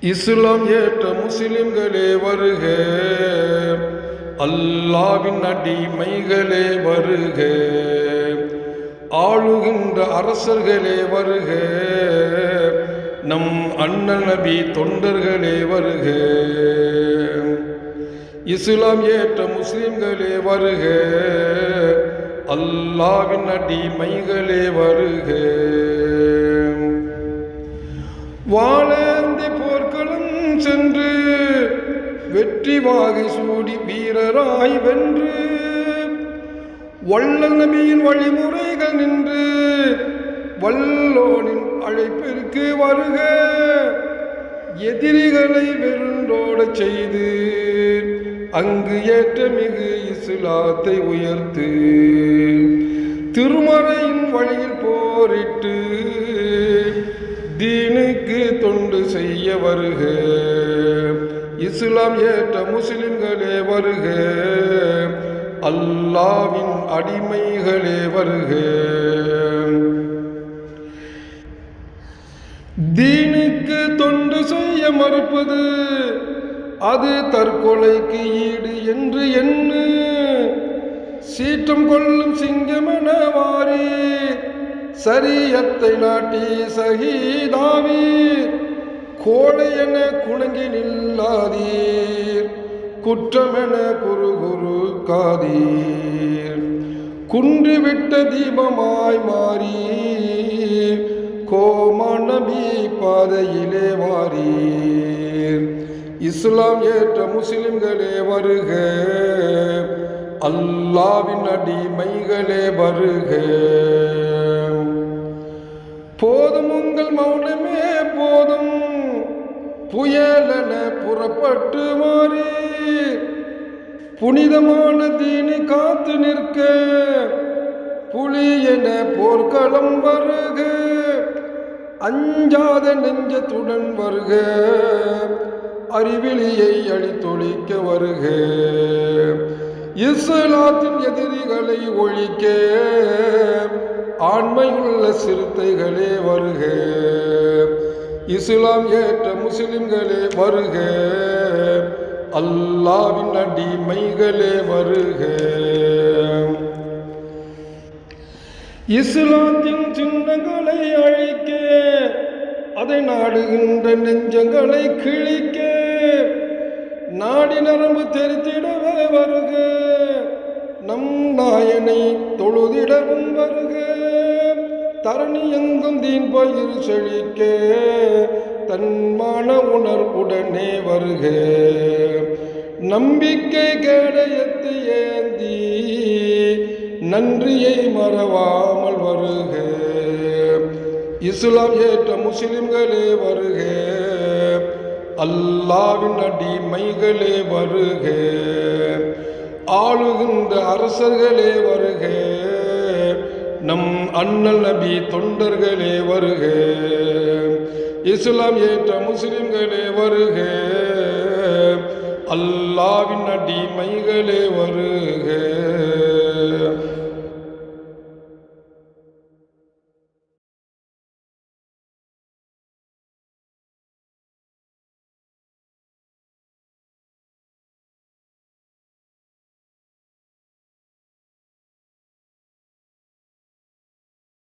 இஸ்லாம் ஏற்ற முஸ்லிம்களே வருக. அல்லாவின் அடிமைகளே வருக. ஆளுகின்ற அரசர்களே வருக. நம் அண்ணன் நபி தொண்டர்களே வருக. இஸ்லாம் ஏற்ற முஸ்லிம்களே வருக. அல்லாவின் அடிமைகளே வருக. வாழந்தி சென்று வெற்றி வாகை சூடி வீரராய் வென்று வள்ளல் நபியின் வழிமுறைகள் நின்று வல்லோனின் அழைப்பிற்கு வருக. எதிரிகளை வெருண்டோட செய்து அங்கு ஏற்ற மிகு இஸ்லாத்தை உயர்த்து திருமறையின் வழியில் போரிட்டு தீனுக்கு தொண்டு செய்ய வருக. இஸ்லாம் ஏற்ற முஸ்லிம்களே வருக. அல்லாவின் அடிமைகளே வருக. தீனுக்கு தொண்டு செய்ய மறுப்பது அது தற்கொலைக்கு ஈடு என்று எண்ணு. சீற்றம் கொள்ளும் சிங்கமென வாரே. சரியத்தை நாட்டி சகிதாவீர். கோழை என குணங்கி நில்லாதீர். குற்றமென குரு குரு காதீர். குன்றிவிட்ட தீபமாய் மாறி கோமாநபி பாதையிலே வாரீர். இஸ்லாம் ஏற்ற முஸ்லிம்களே வருக. அல்லாவின் அடிமைகளே வருக. உங்கள் மௌனமே போதும். புயலென புறப்பட்டு மாறி புனிதமான தீனி காத்து நிற்க புலி என போர்க்களம் வருக அஞ்சாத நெஞ்சத்துடன் வருக அறிவிலியை அழித்தொழிக்க வருக. இஸ்லாத்தின் எதிரிகளை ஒழிக்க ஆண்மையுள்ள சிறுத்தைகளே வருக. இஸ்லாம் ஏற்ற முஸ்லிம்களே வருக. அல்லாவின் அடிமைகளே வருக. இஸ்லாத்தின் சின்னங்களை அழிக்க அதை நாடுகின்ற நெஞ்சங்களை கிழிக்க நாடி நரம்பு தெரித்திடவே வருக. நம் நாயனை தொழுதிடவும் வருக. தரணி எங்கும் தீன் பயிர் செழிக்க தன்மான உணர்வுடனே வருக. நம்பிக்கை கேடயத்து ஏந்தி நன்றியை மறவாமல் வருக. இஸ்லாம் ஏற்ற முஸ்லிம்களே வருக அல்லாவின் அடிமைகளே வருக. ஆளுகின்ற அரசர்களே வருகே. நம் அண்ணல் நபி தொண்டர்களே வருக. இஸ்லாம் ஏற்ற முஸ்லிம்களே வருக. அல்லாவின் அடிமைகளே வருக.